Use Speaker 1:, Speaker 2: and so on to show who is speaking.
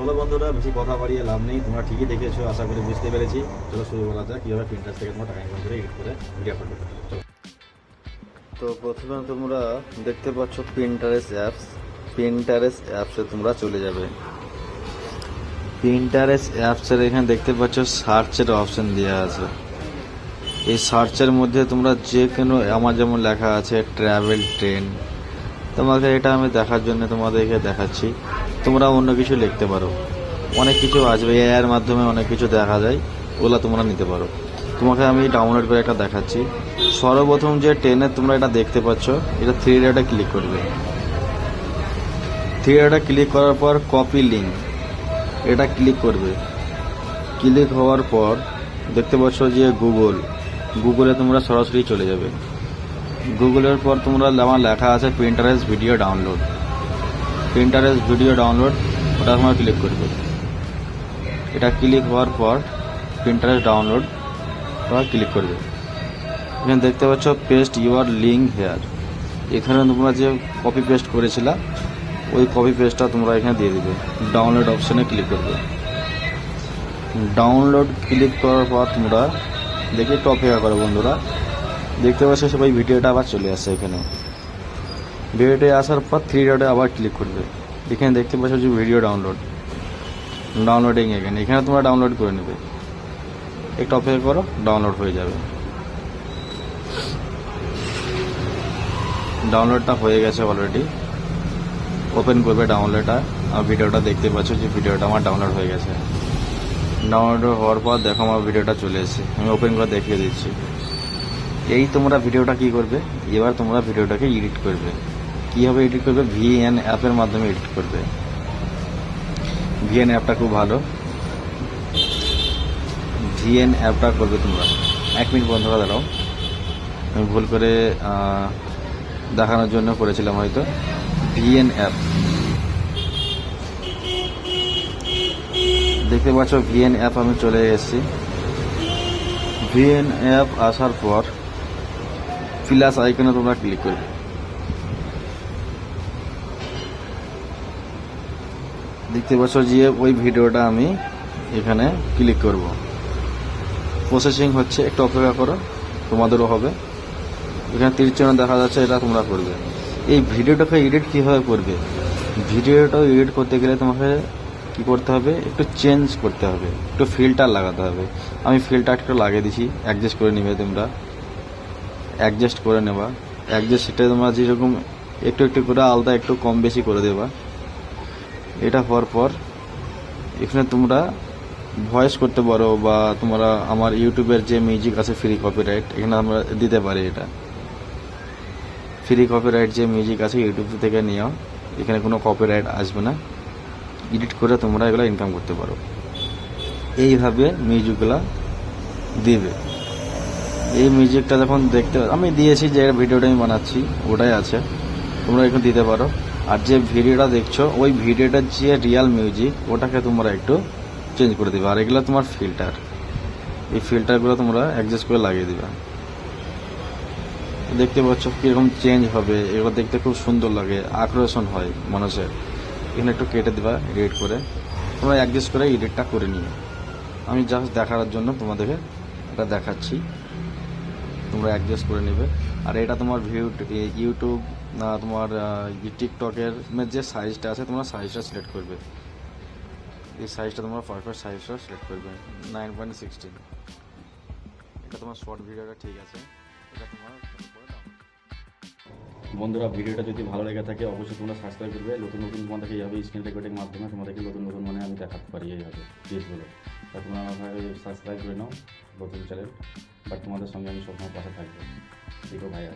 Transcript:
Speaker 1: চলো বন্ধুরা, বেশি কথা বাড়িয়ে লাভ নেই। তোমরা ঠিকই দেখেছ, আশা করি বুঝতে পেরেছি। চলো শুরু করা যাক, কীভাবে প্রিন্টার থেকে তোমরা টাকা করে এডিট করে ভিডিও আপলোড
Speaker 2: তো প্রথমে তোমরা দেখতে পাচ্ছ প্রিন্টারেস অ্যাপস প্রিন্টারেস অ্যাপসে তোমরা চলে যাবে। প্রিন্টারেস অ্যাপসের এখানে দেখতে পাচ্ছ সার্চের অপশন দেওয়া আছে। এই সার্চের মধ্যে তোমরা যে কোনো আমার যেমন লেখা আছে ট্রাভেল ট্রেন তোমাকে এটা আমি দেখার জন্য তোমাদেরকে দেখাচ্ছি। তোমরা অন্য কিছু লিখতে পারো। অনেক কিছু আসবে এআইয়ের মাধ্যমে অনেক কিছু দেখা যায়, ওগুলো তোমরা নিতে পারো। তোমাকে আমি ডাউনলোড করে একটা দেখাচ্ছি। সর্বপ্রথম যে ট্রেনে তোমরা এটা দেখতে পাচ্ছ, এটা থ্রি ডেটা ক্লিক করবে। থ্রি ডেটা ক্লিক করার পর কপি লিঙ্ক এটা ক্লিক করবে। ক্লিক হওয়ার পর দেখতে পাচ্ছ যে গুগল গুগলে তোমরা সরাসরি চলে যাবে। গুগলের পর তোমরা আমার লেখা আছে Pinterest video download Pinterest video download, ওটা তোমরা ক্লিক করবে। এটা ক্লিক হওয়ার পর প্রিন্টারেস ডাউনলোড তোমরা ক্লিক করবে। এখানে দেখতে পাচ্ছ পেস্ট ইউর লিঙ্ক হেয়ার এখানে তোমরা যে কপি পেস্ট করেছিলা, ওই কপি পেস্টটা তোমরা এখানে দিয়ে দিবে। ডাউনলোড অপশনে ক্লিক করবে। ডাউনলোড ক্লিক করার পর তোমরা দেখে একটু অপেক্ষা করো বন্ধুরা, দেখতে পাচ্ছ সবাই ভিডিওটা আবার চলে আসছে এখানে। ভিডিওতে আসার পর থ্রি ডটে আবার ক্লিক করবে। এখানে দেখতে পাচ্ছ যে ভিডিও ডাউনলোড ডাউনলোডিং এখানে এখানে তোমরা ডাউনলোড করে নেবে। একটু অপেক্ষা করো ডাউনলোড হয়ে যাবে। ডাউনলোডটা হয়ে গেছে অলরেডি ওপেন করবে ডাউনলোডটা আর ভিডিওটা দেখতে পাচ্ছ যে ভিডিওটা আমার ডাউনলোড হয়ে গেছে। ডাউনলোড হওয়ার পর দেখো আমার ভিডিওটা চলে এসেছে। আমি ওপেন করে দেখিয়ে দিচ্ছি। এই তোমরা ভিডিওটা কি করবে? এবার তোমরা ভিডিওটাকে এডিট করবে। কীভাবে এডিট করবে? ভিএন অ্যাপের মাধ্যমে এডিট করবে। ভিএন অ্যাপটা খুব ভালো। ভিএন অ্যাপটা করবে তোমরা। এক মিনিট বন্ধ করে দাঁড়াও। আমি ভুল করে দেখানোর জন্য করেছিলাম হয়তো। ভিএন অ্যাপ দেখতে পাচ্ছ ভিএন অ্যাপ আমি চলে এসেছি। ভিএন অ্যাপ আসার পর প্লাস আইকনে তোমরা ক্লিক করবে। দেখতে পাচ্ছ যে ওই ভিডিওটা আমি এখানে ক্লিক করব। প্রসেসিং হচ্ছে, একটু অপেক্ষা করো, তোমাদেরও হবে। এখানে জন দেখা যাচ্ছে, এটা তোমরা করবে। এই ভিডিওটাকে এডিট কীভাবে করবে? ভিডিওটা এডিট করতে গেলে তোমাকে কি করতে হবে? একটু চেঞ্জ করতে হবে, একটু ফিল্টার লাগাতে হবে। আমি ফিল্টার একটু লাগিয়ে দিছি অ্যাডজাস্ট করে নিবে তোমরা। অ্যাডজাস্ট করে নেবা। অ্যাডজাস্ট সেটা তোমরা যেরকম একটু একটু করে আলাদা, একটু কম বেশি করে দেবা। এটা হওয়ার পর এখানে তোমরা ভয়েস করতে পারো বা তোমরা আমার ইউটিউবের যে মিউজিক আছে ফ্রি কপিরাইট এখানে আমরা দিতে পারি এটা। ফ্রি কপিরাইট যে মিউজিক আছে ইউটিউব থেকে নিও, এখানে কোনো কপিরাইট আসবে না। এডিট করে তোমরা এগুলো ইনকাম করতে পারো। এইভাবে মিউজিকগুলো দিবে। এই মিউজিকটা যখন দেখতে, আমি দিয়েছি যে ভিডিওটা আমি বানাচ্ছি, ওটাই আছে। তোমরা এখন দিতে পারো। আর যে ভিডিওটা দেখছ, ওই ভিডিওটার যে রিয়াল মিউজিক ওটাকে তোমরা একটু চেঞ্জ করে দিবে। আর এগুলো তোমার ফিল্টার এই ফিল্টারগুলো তোমরা অ্যাডজাস্ট করে লাগিয়ে দিবে। দেখতে পাচ্ছ কীরকম চেঞ্জ হবে। এগুলো দেখতে খুব সুন্দর লাগে, আকর্ষণ হয় মানুষের। এখানে একটু কেটে দেবা এডিট করে। তোমরা অ্যাডজাস্ট করে এডিটটা করে নিও। আমি জাস্ট দেখার জন্য তোমাদেরকে এটা দেখাচ্ছি। তোমরা অ্যাডজাস্ট করে নেবে। আর এটা তোমার ভিউ ইউটিউব না, তোমার টিকটকের যে সাইজটা আছে, তোমরা সাইজটা সিলেক্ট করবে। এই সাইজটা তোমরা পারফেক্ট সাইজটা সিলেক্ট করবে। নাইন পয়েন্ট সিক্সটিন এটা তোমার শর্ট ভিডিওটা ঠিক আছে। এটা তোমার
Speaker 1: বন্ধুরা ভিডিওটা যদি ভালো লেগে থাকে, অবশ্যই তোমরা সাবস্ক্রাইব করবে। নতুন নতুন তোমাদেরকে এইভাবে স্ক্রিন রেকর্ডিং মাধ্যমে তোমাদেরকে নতুন নতুন মানে আমি দেখাতে পারি এইভাবে জিনিসগুলো। তা তোমরা আমাকে সাবস্ক্রাইব করে নাও নতুন চ্যানেল বাট তোমাদের সঙ্গে আমি সবসময় পাশে থাকব। ঠিক ভাইয়া।